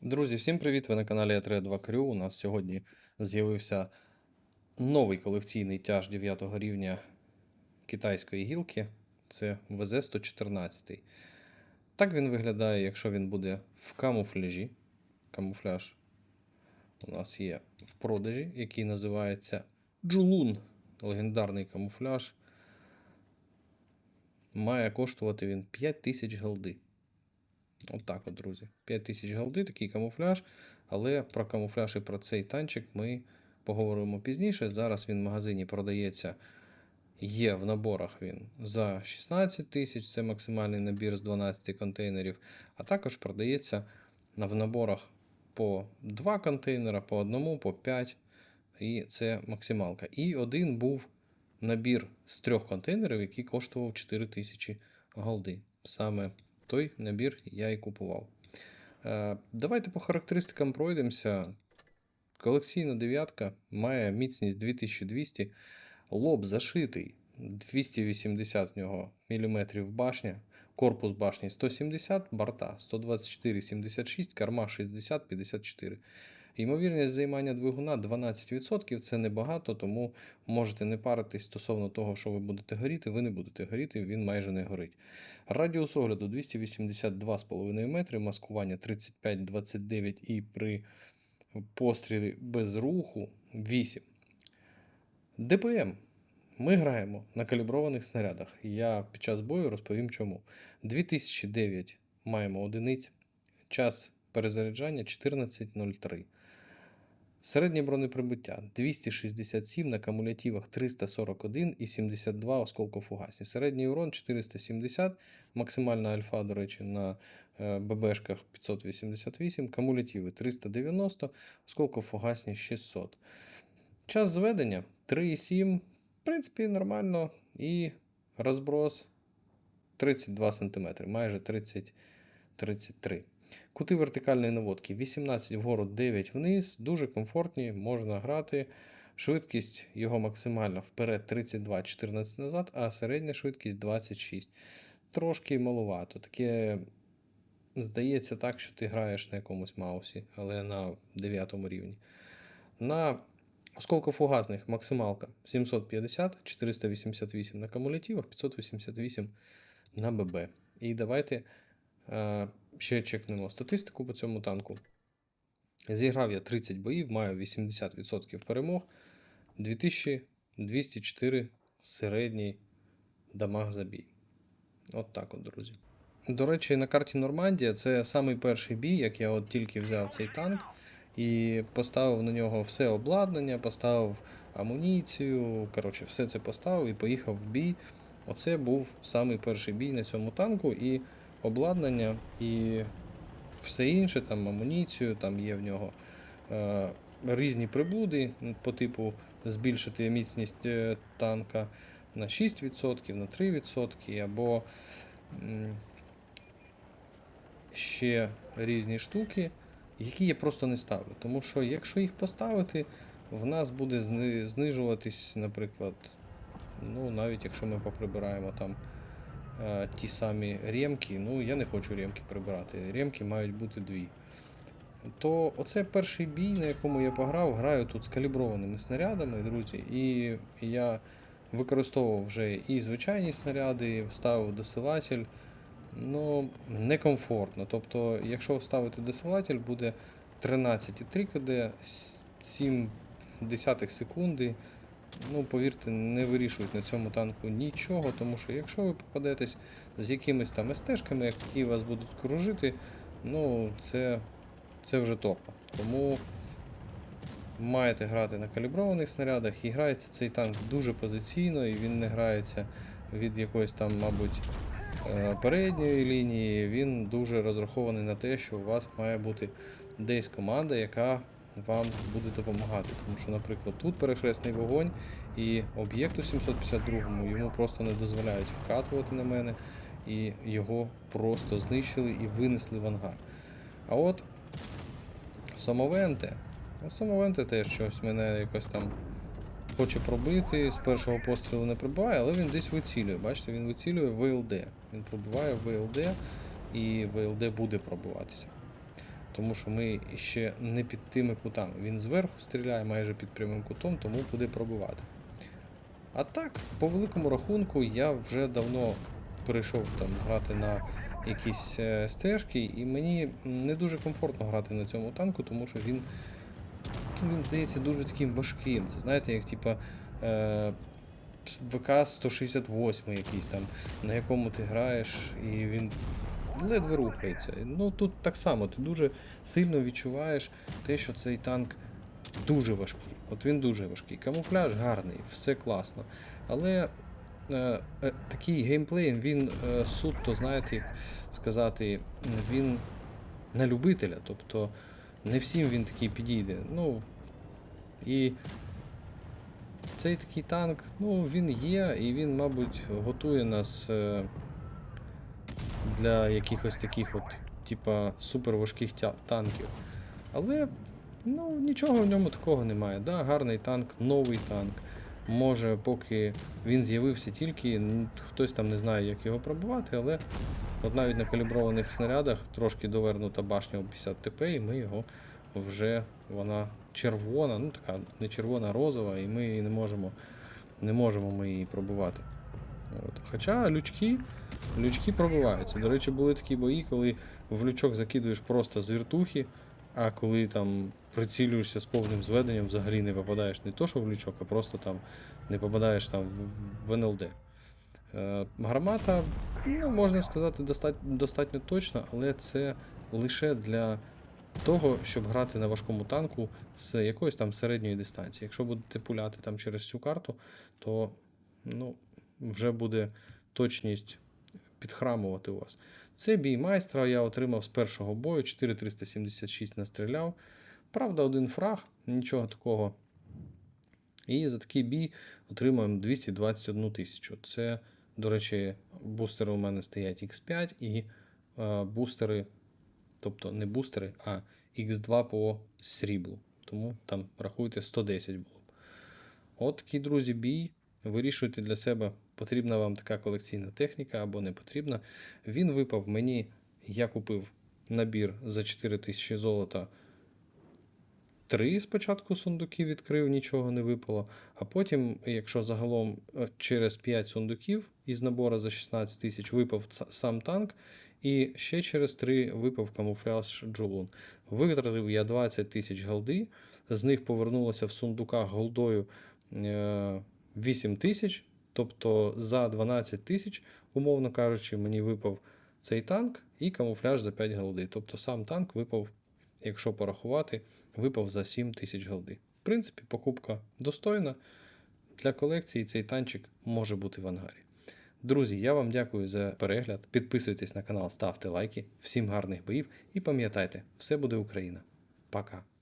Друзі, всім привіт! Ви на каналі А3 2 Крю. У нас сьогодні з'явився новий колекційний тяж 9 рівня китайської гілки. Це ВЗ-114. Так він виглядає, якщо він буде в камуфляжі. Камуфляж у нас є в продажі, який називається Джулун. Легендарний камуфляж. Має коштувати він 5000 голди. Отак от, друзі. 5000 голди, такий камуфляж. Але про камуфляж і про цей танчик ми поговоримо пізніше. Зараз він в магазині продається. Є в наборах він за 16 тисяч, це максимальний набір з 12 контейнерів. А також продається в наборах по 2 контейнера, по одному, по 5. І це максималка. І один був набір з трьох контейнерів, який коштував 4 тисячі голди. Саме той набір я і купував. Е, Давайте по характеристикам пройдемося. Колекційна дев'ятка має міцність 2200, лоб зашитий 280 в нього міліметрів башня, корпус башні 170, борта 124,76, карма 60, 54. Ймовірність займання двигуна 12%. Це небагато, тому можете не паритись стосовно того, що ви будете горіти. Ви не будете горіти, він майже не горить. Радіус огляду 282,5 метри, маскування 35-29 і при пострілі без руху 8. ДПМ. Ми граємо на каліброваних снарядах. Я під час бою розповім чому. 2009 маємо одиниць. Час перезаряджання 14.03. Середнє бронеприбуття 267 на кумулятивах 341 і 72 осколкофугасні. Середній урон 470, максимальна альфа, до речі, на е, ББшках 588, кумулятиви 390, осколкофугасні 600. Час зведення 3,7, в принципі, нормально. І розброс 32 см, майже 30, 33 Кути вертикальної наводки 18 вгору, 9 вниз, дуже комфортні, можна грати. Швидкість його максимальна вперед 32, 14 назад, а середня швидкість 26. Трошки маловато. Таке здається так, що ти граєш на якомусь маусі, але на 9 рівні. На осколкофугасних максималка 750, 488 на кумулятивах, 588 на ББ. І давайте. Е, Ще чекнемо статистику по цьому танку. Зіграв я 30 боїв, маю 80% перемог. 2204 середній дамаг за бій. От так от, друзі. До речі, на карті Нормандія це самий перший бій, як я от тільки взяв цей танк і поставив на нього все обладнання, поставив амуніцію. Коротше, все це поставив і поїхав в бій. Оце був самий перший бій на цьому танку. І обладнання і все інше, там амуніцію, там є в нього е, різні приблуди по типу збільшити міцність е, танка на 6%, на 3%, або ще різні штуки, які я просто не ставлю. Тому що якщо їх поставити, в нас буде зни- знижуватись, наприклад, ну навіть якщо ми поприбираємо там ті самі ремки. Ну, я не хочу ремки прибирати. Ремки мають бути дві. То оце перший бій, на якому я пограв, граю тут з каліброваними снарядами, друзі. І я використовував вже і звичайні снаряди, ставив досилатель. Ну, некомфортно. Тобто, якщо вставити досилатель, буде 13,3 КД, 7 десятих секунди. Ну, повірте, не вирішують на цьому танку нічого, тому що якщо ви попадетесь з якимись там СТ-шками, які вас будуть кружити, ну це, це вже топа. Тому маєте грати на каліброваних снарядах і грається цей танк дуже позиційно, і він не грається від якоїсь там, мабуть, е, передньої лінії. Він дуже розрахований на те, що у вас має бути десь команда, яка вам буде допомагати. Тому що, наприклад, тут перехресний вогонь і об'єкту 752 йому просто не дозволяють вкатувати на мене, і його просто знищили і винесли в ангар. А от Самовенте. Самовенте теж щось мене якось там хоче пробити. З першого пострілу не пробиває, але він десь вицілює. Бачите, він вицілює ВЛД. Він пробиває ВЛД і ВЛД буде пробиватися. Тому що ми ще не під тими кутами. Він зверху стріляє майже під прямим кутом, тому буде пробивати. А так, по великому рахунку, я вже давно перейшов там грати на якісь е, стежки, і мені не дуже комфортно грати на цьому танку, тому що він, він здається дуже таким важким. Це знаєте, як типа. Е, ВК-168 якийсь там, на якому ти граєш, і він ледве рухається. Ну тут так само, ти дуже сильно відчуваєш те, що цей танк дуже важкий. От він дуже важкий. Камуфляж гарний, все класно. Але е, е, такий геймплей, він е, суто, знаєте, як сказати, він на любителя. Тобто не всім він такий підійде. Ну, і цей такий танк, ну, він є, і він, мабуть, готує нас е, для якихось таких от, типа, суперважких танків. Але ну, нічого в ньому такого немає. Да, гарний танк, новий танк. Може, поки він з'явився тільки, хтось там не знає, як його пробувати, але от навіть на каліброваних снарядах трошки довернута башня у 50 ТП, і ми його вже вона червона, ну така не червона, а розова, і ми її не можемо, не можемо ми її пробивати. От. Хоча лючки, лючки пробиваються. До речі, були такі бої, коли в лючок закидуєш просто з віртухи, а коли там прицілюєшся з повним зведенням, взагалі не попадаєш не то, що в лючок, а просто там не попадаєш там в, НЛД. Е, гармата, ну, можна сказати, достатньо, достатньо точно, але це лише для того, щоб грати на важкому танку з якоїсь там середньої дистанції. Якщо будете пуляти там через всю карту, то ну, вже буде точність підхрамувати у вас. Це бій майстра я отримав з першого бою, 4376 настріляв. Правда, один фраг, нічого такого. І за такий бій отримуємо 221 тисячу. Це, до речі, бустери у мене стоять X5 і е, бустери, тобто не бустери, а X2 по сріблу. Тому там рахуйте 110 було. От такий, друзі, бій. Вирішуйте для себе, потрібна вам така колекційна техніка або не потрібна. Він випав мені, я купив набір за 4000 золота. Три спочатку сундуки відкрив, нічого не випало. А потім, якщо загалом е, через 5 сундуків із набору за 16 тисяч випав сам танк, і ще через 3 випав камуфляж Джулун. Витратив я 20 тисяч голди, з них повернулося в сундуках голдою е, 8 тисяч, тобто за 12 тисяч, умовно кажучи, мені випав цей танк і камуфляж за 5 голди. Тобто сам танк випав, якщо порахувати, випав за 7 тисяч голди. В принципі, покупка достойна. Для колекції цей танчик може бути в ангарі. Друзі, я вам дякую за перегляд. Підписуйтесь на канал, ставте лайки. Всім гарних боїв і пам'ятайте, все буде Україна. Пока.